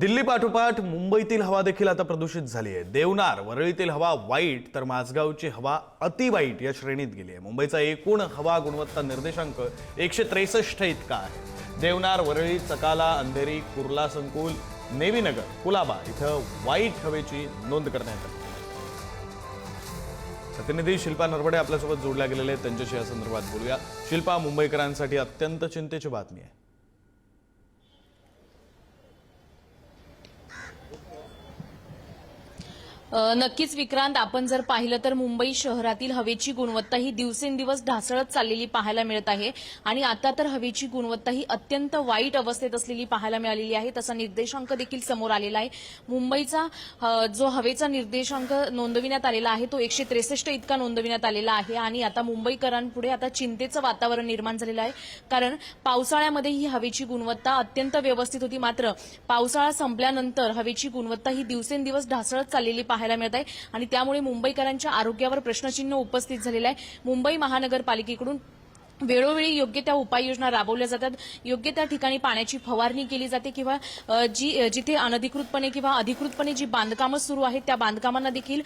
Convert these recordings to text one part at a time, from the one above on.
दिल्ली पाठोपाठ मुंबईतील हवा देखील आता प्रदूषित झाली आहे. देवनार वरळीतील हवा वाईट तर माझगावची हवा अति वाईट या श्रेणीत गेली आहे. मुंबईचा एकूण हवा गुणवत्ता निर्देशांक एकशे त्रेसष्ट इतका आहे. देवनार वरळी चकाला अंधेरी कुर्ला संकुल नेवीनगर कुलाबा इथं वाईट हवेची नोंद करण्यात आली प्रतिनिधी शिल्पा नरवडे आपल्यासोबत जोडल्या गेलेले आहेत. त्यांच्याशी या संदर्भात बोलूया. शिल्पा मुंबईकरांसाठी अत्यंत चिंतेची बातमी आहे. नक्कीच विक्रांत आपण जर पाहिलं तर मुंबई शहरातील हवेची गुणवत्ता ही दिवसेंदिवस ढासळत चाललेली पाहायला मिळत आहे. आणि आता तर हवेची गुणवत्ता ही अत्यंत वाईट अवस्थेत असलेली पाहायला मिळालेली आहे. तसा निर्देशांक देखील समोर आलेला आहे. मुंबईचा जो हवेचा निर्देशांक नोंदविण्यात आलेला आहे तो एकशे त्रेसष्ट इतका नोंदविण्यात आलेला आहे. आणि आता मुंबईकरांपुढे आता चिंतेचं वातावरण निर्माण झालेलं आहे. कारण पावसाळ्यामध्ये ही हवेची गुणवत्ता अत्यंत व्यवस्थित होती. मात्र पावसाळा संपल्यानंतर हवेची गुणवत्ता ही दिवसेंदिवस ढासळत चाललेली पाहायला मिळत आहे. आणि त्यामुळे मुंबईकरांच्या आरोग्यावर प्रश्नचिन्ह उपस्थित झालेलं आहे. मुंबई महानगरपालिकेकडून वेळोवेळी योग्य त्या उपाययोजना राबवल्या जातात. योग्य त्या ठिकाणी पाण्याची फवारणी केली जाते किंवा जी जिथे अनधिकृतपणे किंवा अधिकृतपणे जी बांधकामं सुरू आहेत त्या बांधकामांना देखील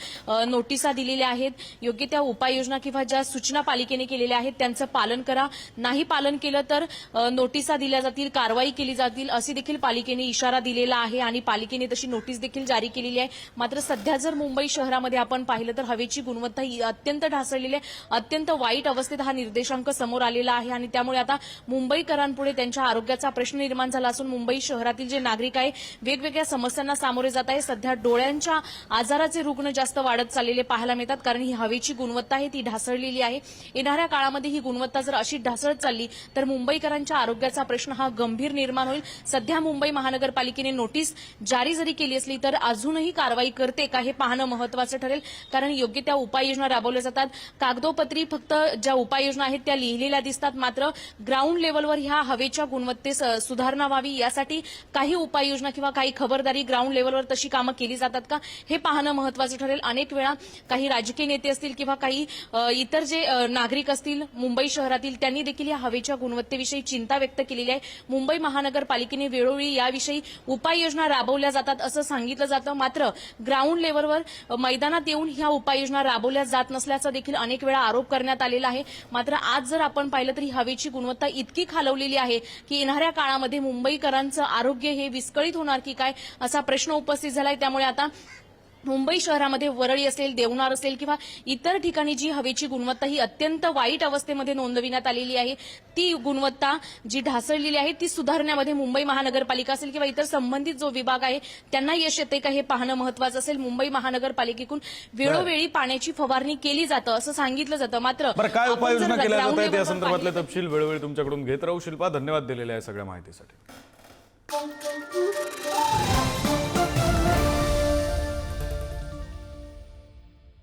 नोटिसा दिलेल्या आहेत. योग्य त्या उपाययोजना किंवा ज्या सूचना पालिकेने केलेल्या आहेत त्यांचं पालन करा. नाही पालन केलं तर नोटिसा दिल्या जातील कारवाई केली जातील असे देखील पालिकेने इशारा दिलेला आहे आणि पालिकेने तशी नोटीस देखील जारी केलेली आहे. मात्र सध्या जर मुंबई शहरामध्ये आपण पाहिलं तर हवेची गुणवत्ता ही अत्यंत ढासळलेली आहे. अत्यंत वाईट अवस्थेत हा निर्देशांक समोर आलेला आहे आणि त्यामुळे आता मुंबईकरांपुढे त्यांच्या आरोग्याचा प्रश्न निर्माण झाला असून मुंबई शहरातील जे नागरिक आहे वेगवेगळ्या समस्यांना सामोरे जात आहे. सध्या डोळ्यांच्या आजाराचे रुग्ण जास्त वाढत चाललेले पाहायला मिळतात कारण ही हवेची गुणवत्ता आहे ती ढासळलेली आहे. येणाऱ्या काळामध्ये ही गुणवत्ता जर अशी ढासळत चालली तर मुंबईकरांच्या आरोग्याचा प्रश्न हा गंभीर निर्माण होईल. सध्या मुंबई महानगरपालिकेने नोटीस जारी जरी केली असली तर अजूनही कारवाई करते का हे पाहणं महत्वाचं ठरेल. कारण योग्य त्या उपाययोजना राबवल्या जातात. कागदोपत्री फक्त ज्या उपाययोजना आहेत त्या लिहिलेल्या दिसतात. मात्र ग्राउंड लेवलवर ह्या हवेच्या गुणवत्तेस सुधारणा व्हावी यासाठी काही उपाययोजना किंवा काही खबरदारी ग्राउंड लेवलवर तशी कामं केली जातात का? हे पाहणं महत्वाचं ठरेल. अनेक वेळा काही राजकीय नेते असतील किंवा काही इतर जे नागरिक असतील मुंबई शहरातील त्यांनी देखील या हवेच्या गुणवत्तेविषयी चिंता व्यक्त केलेली आहे. मुंबई महानगरपालिकेने वेळोवेळी याविषयी उपाययोजना राबवल्या जातात असं सांगितलं जातं. मात्र ग्राउंड लेवलवर मैदानात येऊन ह्या उपाययोजना राबवल्या जात नसल्याचा देखील अनेक वेळा आरोप करण्यात आलेला आहे. मात्र आज जर आपण पाहिलं तर ही हवेची गुणवत्ता इतकी खालवलेली आहे की येणाऱ्या काळामध्ये मुंबईकरांचं आरोग्य हे विस्कळीत होणार की काय असा प्रश्न उपस्थित झालाय. त्यामुळे आता मुंबई शहरामध्ये वरळी असेल देवनार असेल किंवा इतर ठिकाणी जी हवेची गुणवत्ता ही अत्यंत वाईट अवस्थेमध्ये नोंदविण्यात आलेली आहे ती गुणवत्ता जी ढासळलेली आहे ती सुधारण्यामध्ये मुंबई महानगरपालिका असेल किंवा इतर संबंधित जो विभाग आहे त्यांना यश येते का हे पाहणं महत्वाचं असेल. मुंबई महानगरपालिकेकडून वेळोवेळी पाण्याची फवारणी केली जातं असं सांगितलं जातं. मात्र काय उपाययोजना केल्या जात वर संदर्भातले तपशील वेळोवेळी तुमच्याकडून घेत राहू. शिल्पा धन्यवाद दिलेल्या आहे सगळ्या माहितीसाठी.